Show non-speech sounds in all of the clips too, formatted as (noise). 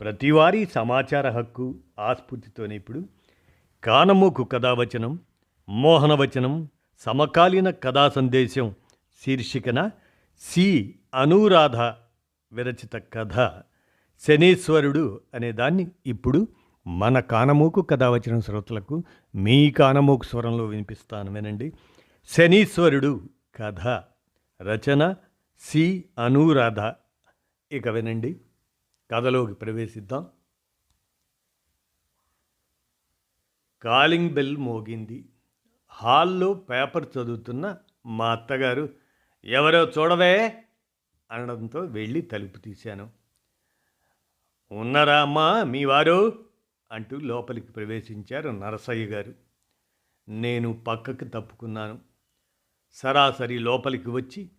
ప్రతివారీ సమాచార హక్కు ఆస్ఫూర్తితోనే ఇప్పుడు కానమోకు కథావచనం మోహనవచనం సమకాలీన కథా సందేశం శీర్షికన సి. అనురాధ విరచిత కథ. శనీశ్వరుడు అనేదాన్ని ఇప్పుడు మన కానమోకు కథావచనం శ్రోతలకు మీ కానమోకు స్వరంలో వినిపిస్తాను వినండి. శనీశ్వరుడు కథ. రచన సి. అనురాధ. ఇక వినండి. కథలోకి ప్రవేశిద్దాం. కాలింగ్ బెల్ మోగింది. హాల్లో పేపర్ చదువుతున్న మా అత్తగారు ఎవరో చూడవే అనడంతో వెళ్ళి తలుపు తీశాను. ఉన్నారా అమ్మా మీ వారు? అంటూ లోపలికి ప్రవేశించారు నరసయ్య గారు. నేను పక్కకు తప్పుకున్నాను. సరాసరి లోపలికి వచ్చి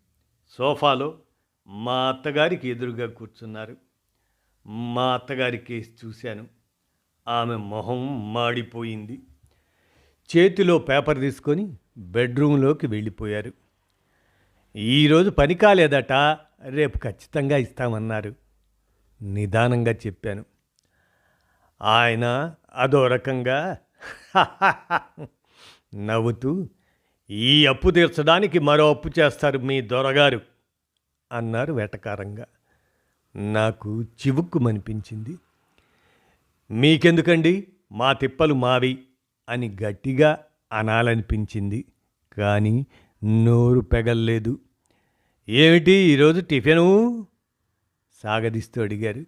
సోఫాలో మా అత్తగారికి ఎదురుగా కూర్చున్నారు. మా అత్తగారి కేసు చూశాను. ఆమె మొహం మాడిపోయింది. చేతిలో పేపర్ తీసుకొని బెడ్రూమ్లోకి వెళ్ళిపోయారు. ఈరోజు పని కాలేదట రేపు ఖచ్చితంగా ఇస్తామన్నారు. నిదానంగా చెప్పాను. ఆయన అదో రకంగా (laughs) నవ్వుతూ ఈ అప్పు తీర్చడానికి మరో అప్పు చేస్తారు మీ దొరగారు అన్నారు వెటకారంగా. నాకు చివుక్కుమనిపించింది. మీకెందుకండి? మా తిప్పలు మావి అని గట్టిగా అనాలనిపించింది. కానీ నోరు పెగల్లేదు. ఏమిటి ఈరోజు టిఫిను? సాగదీస్తూ అడిగారు.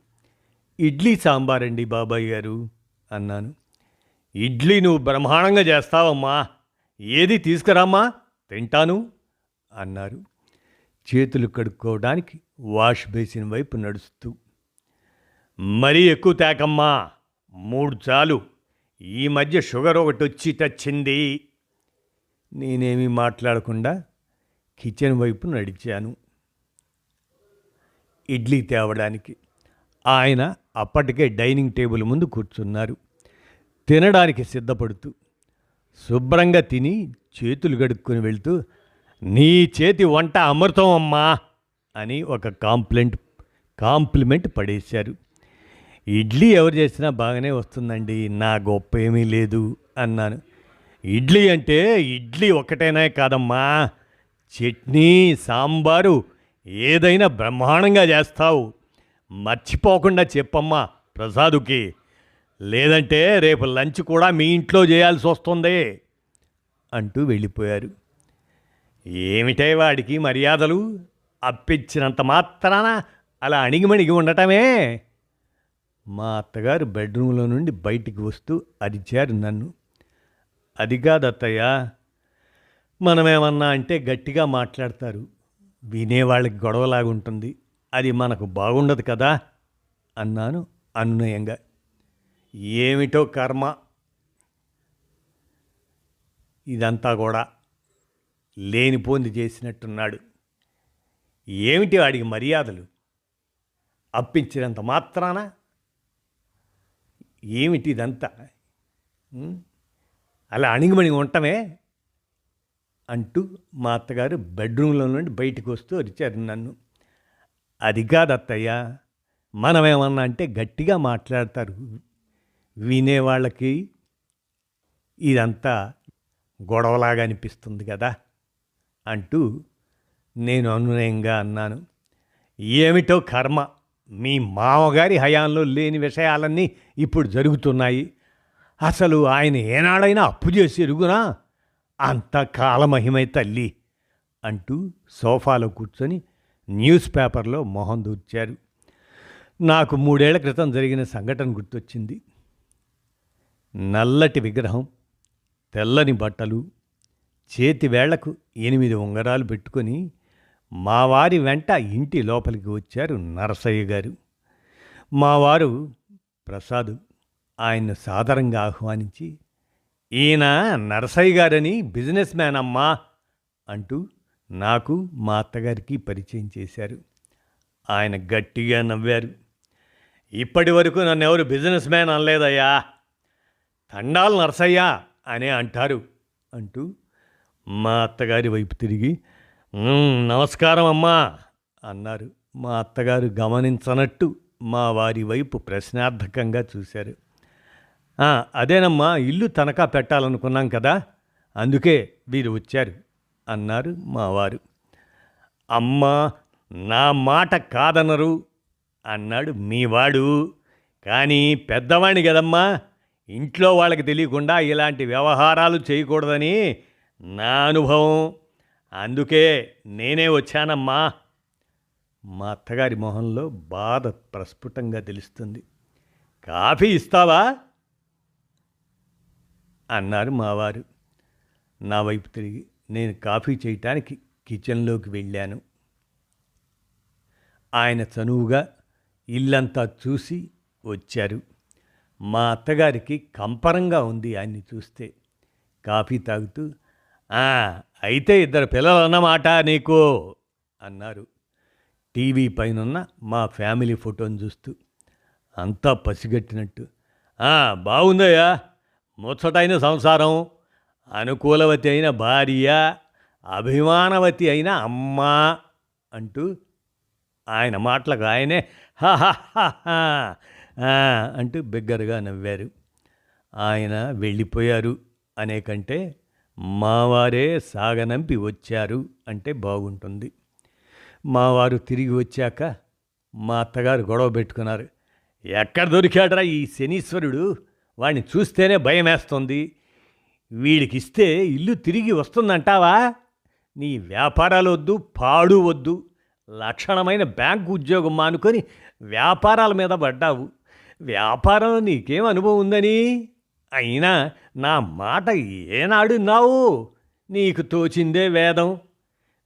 ఇడ్లీ సాంబార్ అండి బాబాయ్ గారు అన్నాను. ఇడ్లీ నువ్వు బ్రహ్మాండంగా చేస్తావమ్మా. ఏది తీసుకురామ్మా? తింటాను అన్నారు. చేతులు కడుక్కోవడానికి వాష్ బేసిన్ వైపు నడుస్తూ మరీ ఎక్కువ తేకమ్మా మూడు చాలు. ఈ మధ్య షుగర్ ఒకటి వచ్చి తచ్చింది. నేనేమీ మాట్లాడకుండా కిచెన్ వైపు నడిచాను. ఇడ్లీ తేవడానికి ఆయన అప్పటికే డైనింగ్ టేబుల్ ముందు కూర్చున్నారు. తినడానికి సిద్ధపడుతూ శుభ్రంగా తిని చేతులు గడుక్కొని వెళ్తూ నీ చేతి వంట అమృతం అమ్మా అని ఒక కాంప్లైంట్ కాంప్లిమెంట్ పడేశారు. ఇడ్లీ ఎవరు చేసినా బాగానే వస్తుందండి నా గొప్ప ఏమీ లేదు అన్నాను. ఇడ్లీ అంటే ఇడ్లీ ఒకటేనే కాదమ్మా చట్నీ సాంబారు ఏదైనా బ్రహ్మాండంగా చేస్తావు. మర్చిపోకుండా చెప్పమ్మా ప్రసాదుకి. లేదంటే రేపు లంచ్ కూడా మీ ఇంట్లో చేయాల్సి వస్తుంది అంటూ వెళ్ళిపోయారు. ఏమిటే వాడికి మర్యాదలు? అప్పిచ్చినంత మాత్రాన అలా అణిగిమణిగి ఉండటమే? మా అత్తగారు బెడ్రూమ్లో నుండి బయటికి వస్తూ అరిచారు నన్ను. అది కాదత్తయ్య మనమేమన్నా అంటే గట్టిగా మాట్లాడతారు. వినేవాళ్ళకి గొడవలాగుంటుంది అది మనకు బాగుండదు కదా? అన్నాను అనునయంగా. ఏమిటో కర్మ. ఇదంతా కూడా లేనిపోంది చేసినట్టున్నాడు. ఏమిటి వాడికి మర్యాదలు? అప్పించినంత మాత్రాన? ఏమిటి ఇదంతా? అలా అణిగిమణి ఉండటమే? అంటూ మా అత్తగారు బెడ్రూమ్లో నుండి బయటకు వస్తూ అరిచారు నన్ను. అది కాదత్తయ్య మనమేమన్నా అంటే గట్టిగా మాట్లాడతారు. వినేవాళ్ళకి ఇదంతా గొడవలాగా అనిపిస్తుంది కదా. అంటూ నేను అనునయంగా అన్నాను. ఏమిటో కర్మ మీ మామగారి హయాంలో లేని విషయాలన్నీ ఇప్పుడు జరుగుతున్నాయి. అసలు ఆయన ఏనాడైనా అప్పు చేసి ఎరుగునా? అంత కాలమహిమై తల్లి అంటూ సోఫాలో కూర్చొని న్యూస్ పేపర్లో మొహం దూర్చారు. నాకు మూడేళ్ళ క్రితం జరిగిన సంఘటన గుర్తొచ్చింది. నల్లటి విగ్రహం తెల్లని బట్టలు చేతి వేళ్ళకు ఎనిమిది ఉంగరాలు పెట్టుకొని మావారి వెంట ఇంటి లోపలికి వచ్చారు నరసయ్య గారు. మావారు ప్రసాద్ ఆయన్ను సాదరంగా ఆహ్వానించి ఈయన నరసయ్య గారని బిజినెస్ మ్యాన్ అమ్మా అంటూ నాకు మా అత్తగారికి పరిచయం చేశారు. ఆయన గట్టిగా నవ్వారు. ఇప్పటి వరకు నన్ను ఎవరు బిజినెస్ మ్యాన్ అనలేదయ్యా. తండాలు నరసయ్య అనే అంటారు అంటూ మా అత్తగారి వైపు తిరిగి నమస్కారం అమ్మా అన్నారు. మా అత్తగారు గమనించనట్టు మా వారి వైపు ప్రశ్నార్థకంగా చూశారు. అదేనమ్మా ఇల్లు తనఖా పెట్టాలనుకున్నాం కదా అందుకే వీరు వచ్చారు అన్నారు మావారు అమ్మా నా మాట కాదనరు అన్నాడు మీవాడు కానీ పెద్దవాణ్ణి కదమ్మా ఇంట్లో వాళ్ళకి తెలియకుండా ఇలాంటి వ్యవహారాలు చేయకూడదని నా అనుభవం. అందుకే నేనే వచ్చానమ్మా. మా అత్తగారి మొహంలో బాధ ప్రస్ఫుటంగా తెలుస్తుంది. కాఫీ ఇస్తావా? అన్నారు మావారు. నా వైపు తిరిగి నేను కాఫీ చేయటానికి కిచెన్లోకి వెళ్ళాను. ఆయన చనువుగా ఇల్లంతా చూసి వచ్చారు. మా అత్తగారికి కంపరంగా ఉంది ఆయన్ని చూస్తే. కాఫీ తాగుతూ అయితే ఇద్దరు పిల్లలు అన్నమాట నీకు అన్నారు. టీవీ పైనున్న మా ఫ్యామిలీ ఫోటోని చూస్తూ అంతా పసిగట్టినట్టు. బాగుందయ్యా ముచ్చటైన సంసారం అనుకూలవతి అయిన భార్య అభిమానవతి అయిన అమ్మ అంటూ ఆయన మాటలకు ఆయనే హా అంటూ బిగ్గరగా నవ్వారు. ఆయన వెళ్ళిపోయారు అనే కంటే మావారే సాగనంపి వచ్చారు అంటే బాగుంటుంది. మావారు తిరిగి వచ్చాక మా అత్తగారు గొడవ పెట్టుకున్నారు. ఎక్కడ దొరికాడరా ఈ శనీశ్వరుడు? వాడిని చూస్తేనే భయం వేస్తుంది వీడికి ఇస్తే ఇల్లు తిరిగి వస్తుందంటావా? నీ వ్యాపారాలు వద్దు పాడు వద్దు. లక్షణమైన బ్యాంకు ఉద్యోగం మానుకొని వ్యాపారాల మీద పడ్డావు. వ్యాపారం నీకేం అనుభవం ఉందని? అయినా నా మాట ఏనాడు నావు? నీకు తోచిందే వేదం.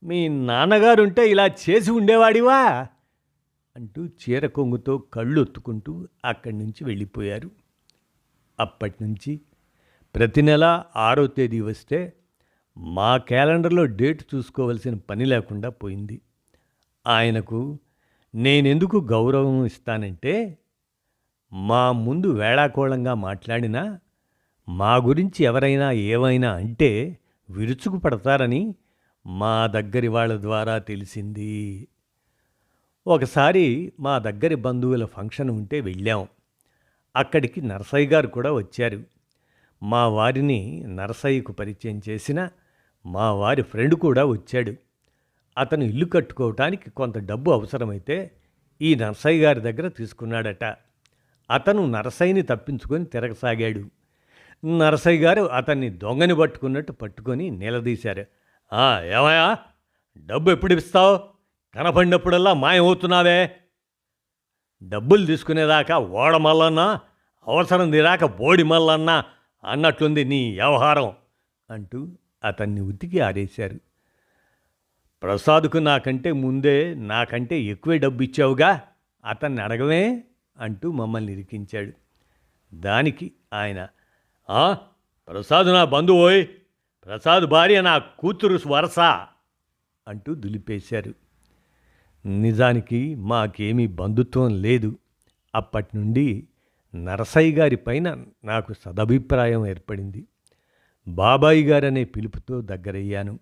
మీ నాన్నగారుంటే ఇలా చేసి ఉండేవాడివా? అంటూ చీర కొంగుతో కళ్ళు ఒత్తుకుంటూ అక్కడి నుంచి వెళ్ళిపోయారు. అప్పటి నుంచి ప్రతి నెల ఆరో తేదీ వస్తే మా క్యాలెండర్లో డేట్ చూసుకోవలసిన పని లేకుండా పోయింది. ఆయనకు నేనెందుకు గౌరవం ఇస్తానంటే మా ముందు వేళాకోళంగా మాట్లాడినా మా గురించి ఎవరైనా ఏమైనా అంటే విరుచుకు పడతారని మా దగ్గరి వాళ్ళ ద్వారా తెలిసింది. ఒకసారి మా దగ్గరి బంధువుల ఫంక్షన్ ఉంటే వెళ్ళాం. అక్కడికి నరసయ్య గారు కూడా వచ్చారు. మా వారిని నరసయ్యకు పరిచయం చేసిన మా వారి ఫ్రెండ్ కూడా వచ్చాడు. అతను ఇల్లు కట్టుకోవటానికి కొంత డబ్బు అవసరమైతే ఈ నరసయ్య గారి దగ్గర తీసుకున్నాడట. అతను నరసయ్యని తప్పించుకొని తిరగసాగాడు. నరసయ్య గారు అతన్ని దొంగని పట్టుకున్నట్టు పట్టుకొని నిలదీశారు. "ఆ, ఏమయ్యా? డబ్బు ఎప్పుడు ఇస్తావు కనపడినప్పుడల్లా మాయమవుతున్నావే? డబ్బులు తీసుకునేదాకా ఓడ మల్లన్నా అవసరం తీరాక బోడి మల్లన్నా అన్నట్లుంది నీ వ్యవహారం అంటూ అతన్ని ఉతికి ఆరేశారు. ప్రసాద్కు నాకంటే ముందే నాకంటే ఎక్కువే డబ్బు ఇచ్చావుగా? అతన్ని అడగవే? అంటూ మమ్మల్ని ఇరికించాడు. దానికి ఆయన ప్రసాద్ నా బంధువోయ్ ప్రసాద్ భార్య నా కూతురు వరస అంటూ దులిపేశారు. నిజానికి మాకేమీ బంధుత్వం లేదు. అప్పటి నుండి నరసయ్య గారి పైన నాకు సదభిప్రాయం ఏర్పడింది. బాబాయి గారనే పిలుపుతో దగ్గరయ్యాను.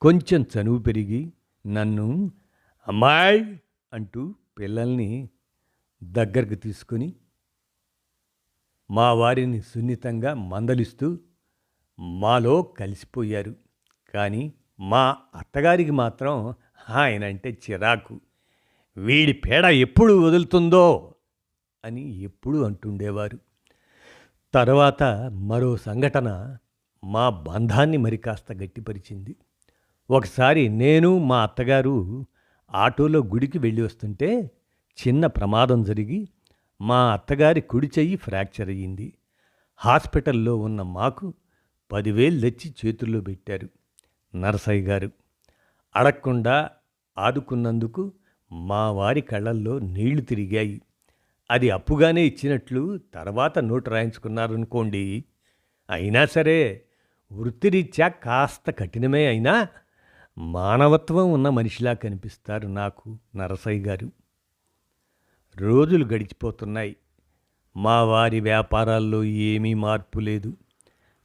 కొంచెం చనువు పెరిగి నన్ను అమ్మాయి అంటూ పిల్లల్ని దగ్గరకు తీసుకొని మా వారిని సున్నితంగా మందలిస్తూ మాలో కలిసిపోయారు. కానీ మా అత్తగారికి మాత్రం ఆయన అంటే చిరాకు. వీడి పేడ ఎప్పుడు వదులుతుందో అని ఎప్పుడూ అంటుండేవారు. తర్వాత మరో సంఘటన మా బంధాన్ని మరి కాస్త గట్టిపరిచింది. ఒకసారి నేను మా అత్తగారు ఆటోలో గుడికి వెళ్ళి వస్తుంటే చిన్న ప్రమాదం జరిగి మా అత్తగారి కుడి చెయ్యి ఫ్రాక్చర్ అయ్యింది. హాస్పిటల్లో ఉన్న మాకు పదివేలు తెచ్చి చేతుల్లో పెట్టారు నరసయ్య గారు. అడగకుండా ఆదుకున్నందుకు మా వారి కళ్ళల్లో నీళ్ళు తిరిగాయి. అది అప్పుగానే ఇచ్చినట్లు తర్వాత నోటు రాయించుకున్నారనుకోండి. అయినా సరే వృత్తిరీత్యా కాస్త కఠినమే అయినా మానవత్వం ఉన్న మనిషిలా కనిపిస్తారు నాకు నరసయ్య గారు. రోజులు గడిచిపోతున్నాయి. మా వారి వ్యాపారాల్లో ఏమీ మార్పు లేదు.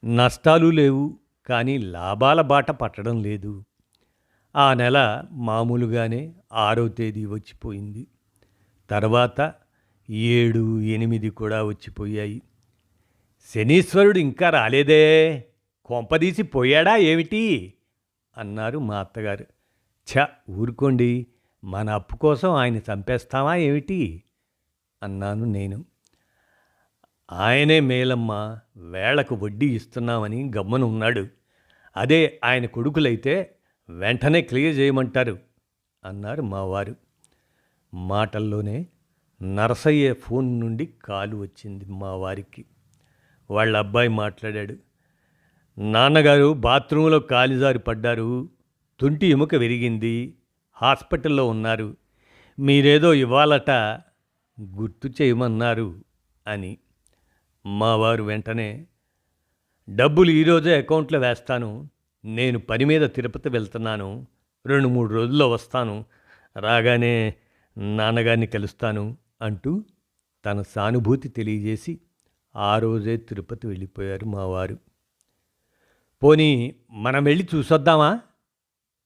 నష్టాలు లేవు కానీ లాభాల బాట పట్టడం లేదు. ఆ నెల మామూలుగానే ఆరో తేదీ వచ్చిపోయింది. తర్వాత ఏడు ఎనిమిది కూడా వచ్చిపోయాయి. శనీశ్వరుడు ఇంకా రాలేదే. కొంపదీసి పోయాడా ఏమిటి? అన్నారు మా అత్తగారు. ఛ ఊరుకోండి. మన అప్పు కోసం ఆయన చంపేస్తామా ఏమిటి? అన్నాను నేను. ఆయనే మేలమ్మ వేళకు వడ్డీ ఇస్తున్నామని గమ్మున ఉన్నాడు. అదే ఆయన కొడుకులైతే వెంటనే క్లియర్ చేయమంటారు అన్నారు మావారు. మాటల్లోనే నరసయ్య ఫోన్ నుండి కాలు వచ్చింది మా వారికి వాళ్ళ అబ్బాయి మాట్లాడాడు. నాన్నగారు బాత్రూంలో కాలిజారి పడ్డారు తుంటి ఎముక విరిగింది హాస్పిటల్లో ఉన్నారు. మీరేదో ఇవ్వాలట గుర్తు చేయమన్నారు అని. మావారు వెంటనే డబ్బులు ఈరోజే అకౌంట్లో వేస్తాను. నేను పని మీద తిరుపతి వెళ్తున్నాను. రెండు మూడు రోజుల్లో వస్తాను. రాగానే నాన్నగారిని కలుస్తాను అంటూ తన సానుభూతి తెలియజేసి ఆ రోజే తిరుపతి వెళ్ళిపోయారు మావారు పోనీ మనం వెళ్ళి చూసొద్దామా?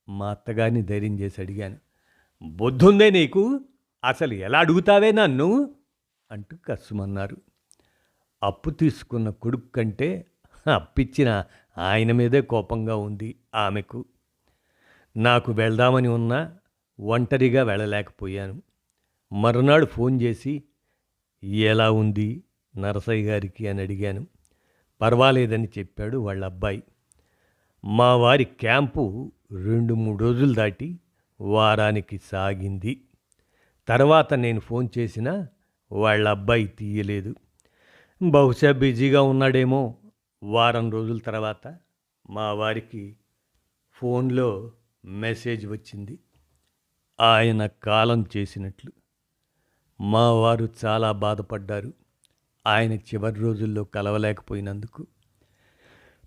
మా అత్తగారిని ధైర్యం చేసి అడిగాను. బుద్ధుందే నీకు? అసలు ఎలా అడుగుతావే నన్ను? అంటూ కసుమన్నారు అప్పు తీసుకున్న కొడుకు కంటే అప్పిచ్చిన ఆయన మీదే కోపంగా ఉంది ఆమెకు. నాకు వెళ్దామని ఉన్నా ఒంటరిగా వెళ్ళలేకపోయాను. మరునాడు ఫోన్ చేసి ఎలా ఉంది నరసయ్య గారికి? అని అడిగాను. పర్వాలేదని చెప్పాడు వాళ్ళ అబ్బాయి. మా వారి క్యాంపు రెండు మూడు రోజులు దాటి వారానికి సాగింది. తర్వాత నేను ఫోన్ చేసినా వాళ్ళ అబ్బాయి తీయలేదు. బహుశా బిజీగా ఉన్నాడేమో. వారం రోజుల తర్వాత మా వారికి ఫోన్లో మెసేజ్ వచ్చింది. ఆయన కాలం చేసినట్లు. మా వారు చాలా బాధపడ్డారు. ఆయన చివరి రోజుల్లో కలవలేకపోయినందుకు.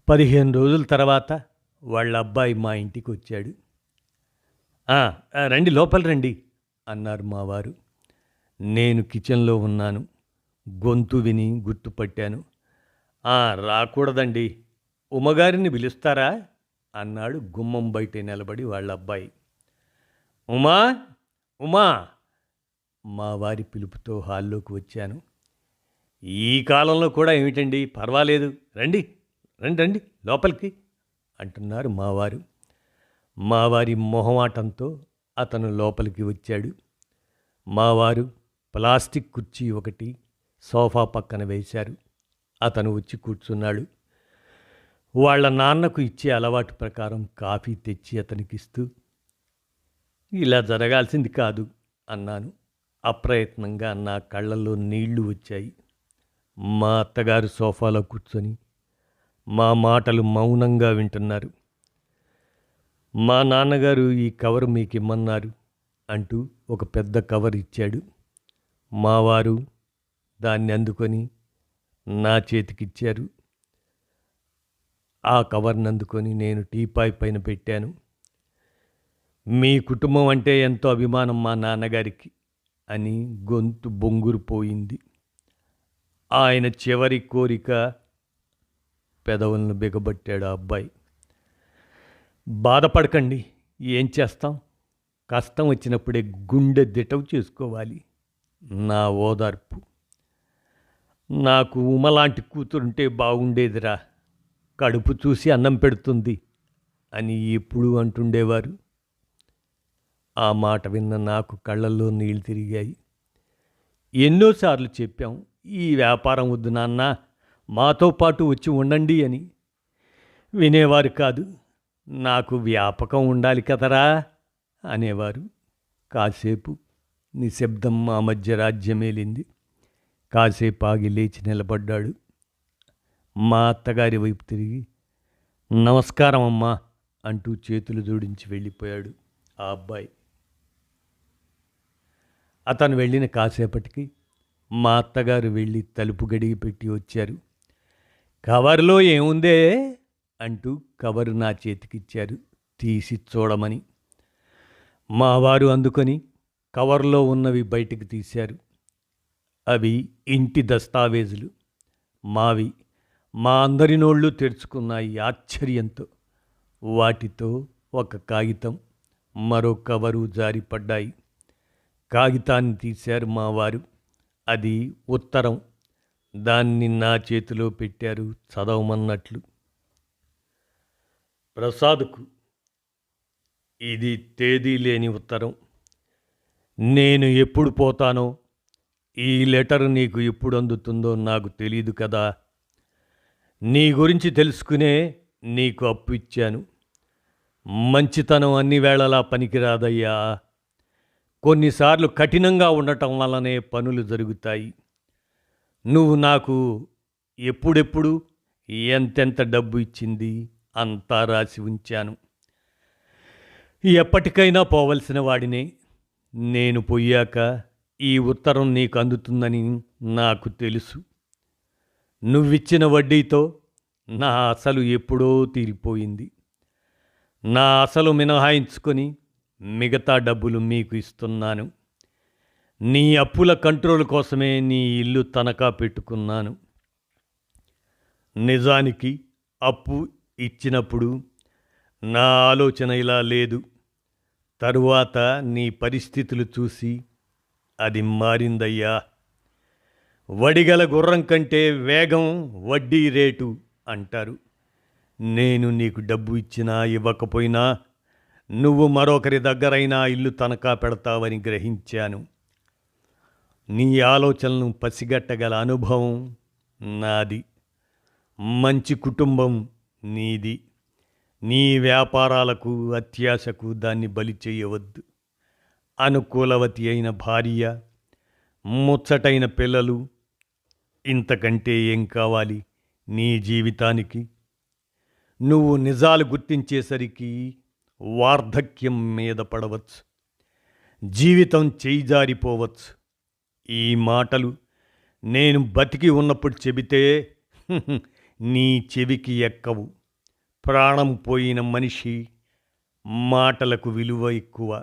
పదిహేను రోజుల తర్వాత వాళ్ళ అబ్బాయి మా ఇంటికి వచ్చాడు. రండి లోపల రండి అన్నారు మా వారు. నేను కిచెన్లో ఉన్నాను. గొంతు విని గుర్తుపట్టాను. రాకూడదండి. ఉమగారిని పిలుస్తారా? అన్నాడు గుమ్మం బయట నిలబడి వాళ్ళ అబ్బాయి. ఉమా ఉమా మా వారి పిలుపుతో హాల్లోకి వచ్చాను. ఈ కాలంలో కూడా ఏమిటండి? పర్వాలేదు. రండి రండి రండి లోపలికి. అంటున్నారు మావారు. మావారి మొహమాటంతో అతను లోపలికి వచ్చాడు. మావారు ప్లాస్టిక్ కుర్చీ ఒకటి సోఫా పక్కన వేశారు. అతను వచ్చి కూర్చున్నాడు. వాళ్ళ నాన్నకు ఇచ్చే అలవాటు ప్రకారం కాఫీ తెచ్చి అతనికిస్తూ ఇలా జరగాల్సింది కాదు అన్నాను. అప్రయత్నంగా నా కళ్ళల్లో నీళ్ళు వచ్చాయి. మా అత్తగారు సోఫాలో కూర్చొని మా మాటలు మౌనంగా వింటున్నారు. మా నాన్నగారు ఈ కవర్ మీకు ఇమ్మన్నారు అంటూ ఒక పెద్ద కవర్ ఇచ్చాడు. మా వారు దాన్ని అందుకొని నా చేతికిచ్చారు. ఆ కవర్ని అందుకొని నేను టీపాయ్ పైన పెట్టాను. మీ కుటుంబం అంటే ఎంతో అభిమానం మా నాన్నగారికి అని గొంతు బొంగురు పోయింది. ఆయన చివరి కోరిక పెదవులను బిగబట్టాడు ఆ అబ్బాయి. బాధపడకండి ఏం చేస్తాం? కష్టం వచ్చినప్పుడే గుండె దిటవు చేసుకోవాలి. నా ఓదార్పు. నాకు ఉమలాంటి కూతురుంటే బాగుండేదిరా. కడుపు చూసి అన్నం పెడుతుంది అని ఎప్పుడూ అంటుండేవారు. ఆ మాట విన్న నాకు కళ్ళల్లో నీళ్ళు తిరిగాయి. ఎన్నోసార్లు చెప్పాం ఈ వ్యాపారం వద్దు నాన్న మాతో పాటు వచ్చి ఉండండి అని. వినేవారు కాదు. నాకు వ్యాపకం ఉండాలి కదరా అనేవారు. కాసేపు నిశ్శబ్దం మా మధ్య రాజ్యమేలింది. కాసేపు ఆగి లేచి నిలబడ్డాడు. మా అత్తగారి వైపు తిరిగి నమస్కారం అమ్మా అంటూ చేతులు జోడించి వెళ్ళిపోయాడు ఆ అబ్బాయి. అతను వెళ్ళిన కాసేపటికి మా అత్తగారు వెళ్ళి తలుపు గడిగి పెట్టి వచ్చారు. కవర్లో ఏముందే అంటూ కవరు నా చేతికిచ్చారు. తీసి చూడమని. మావారు అందుకొని కవర్లో ఉన్నవి బయటికి తీశారు. అవి ఇంటి దస్తావేజులు. మావి మా అందరి నోళ్ళు తెరుచుకున్నాయి ఆశ్చర్యంతో. వాటితో ఒక కాగితం మరో కవరు జారిపడ్డాయి. కాగితాన్ని తీశారు మావారు అది ఉత్తరం దాన్ని నా చేతిలో పెట్టారు చదవమన్నట్లు. ప్రసాద్కు ఇది తేదీ లేని ఉత్తరం. నేను ఎప్పుడు పోతానో ఈ లెటర్ నీకు ఎప్పుడు అందుతుందో నాకు తెలియదు కదా. నీ గురించి తెలుసుకునే నీకు అప్పు ఇచ్చాను. మంచితనం అన్ని వేళలా పనికిరాదయ్యా. కొన్నిసార్లు కఠినంగా ఉండటం వల్లనే పనులు జరుగుతాయి. నువ్వు నాకు ఎప్పుడెప్పుడు ఎంతెంత డబ్బు ఇచ్చింది అంతా రాసి ఉంచాను. ఎప్పటికైనా పోవలసిన వాడినే నేను పోయాక ఈ ఉత్తరం నీకు అందుతుందని నాకు తెలుసు. నువ్విచ్చిన వడ్డీతో నా అసలు ఎప్పుడో తీరిపోయింది. నా అసలు మినహాయించుకొని మిగతా డబ్బులు మీకు ఇస్తున్నాను. నీ అప్పుల కంట్రోల్ కోసమే నీ ఇల్లు తనఖా పెట్టుకున్నాను. నిజానికి అప్పు ఇచ్చినప్పుడు నా ఆలోచన ఇలా లేదు. తరువాత నీ పరిస్థితులు చూసి అది మారిందయ్యా. వడిగల గుర్రం కంటే వేగం వడ్డీ రేటు అంటారు. నేను నీకు డబ్బు ఇచ్చినా ఇవ్వకపోయినా నువ్వు మరొకరి దగ్గరైనా ఇల్లు తనఖా పెడతావని గ్రహించాను. నీ ఆలోచనలను పసిగట్టగల అనుభవం నాది. మంచి కుటుంబం నీది. నీ వ్యాపారాలకు అత్యాశకు దాన్ని బలి చేయవద్దు. అనుకూలవతి అయిన భార్య ముచ్చటైన పిల్లలు ఇంతకంటే ఏం కావాలి నీ జీవితానికి? నువ్వు నిజాలు గుర్తించేసరికి వార్ధక్యం మీద పడవచ్చు. జీవితం చేయిజారిపోవచ్చు. ఈ మాటలు నేను బతికి ఉన్నప్పుడు చెబితే (laughs) నీ చెవికి ఎక్కవు. ప్రాణం పోయిన మనిషి మాటలకు విలువ ఎక్కువ.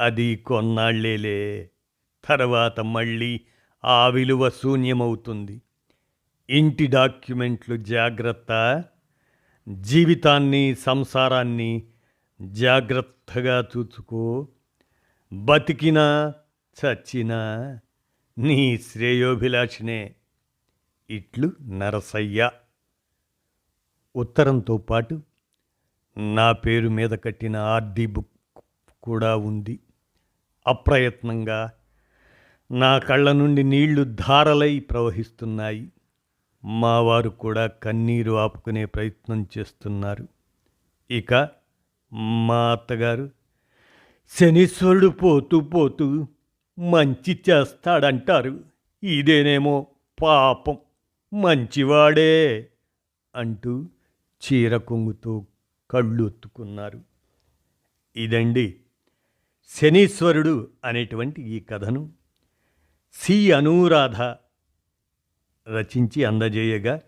అది కొన్నాళ్ళేలే తర్వాత మళ్ళీ ఆ విలువ శూన్యమవుతుంది. ఇంటి డాక్యుమెంట్లు జాగ్రత్త. జీవితాన్ని సంసారాన్ని జాగ్రత్తగా చూచుకో. బతికినా చచ్చినా నీ శ్రేయోభిలాషినే. ఇట్లు నరసయ్య. ఉత్తరంతో పాటు నా పేరు మీద కట్టిన ఆర్డీ బుక్ కూడా ఉంది. అప్రయత్నంగా నా కళ్ళ నుండి నీళ్ళు ధారలై ప్రవహిస్తున్నాయి. మా వారు కూడా కన్నీరు ఆపుకునే ప్రయత్నం చేస్తున్నారు. ఇక మా అత్తగారు శనీశ్వరుడు పోతూ పోతూ మంచి చేస్తాడంటారు. ఇదేనేమో పాపం. మంచివాడే అంటూ చీర కొంగుతో కళ్ళు ఒత్తుకున్నారు ఇదండి శనీశ్వరుడు అనేటువంటి ఈ కథను. సి. అనురాధ రచించి అందజేయగా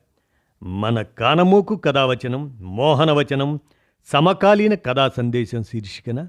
మన కానమోకు కథావచనం మోహనవచనం సమకాలీన కథా సందేశం శీర్షికన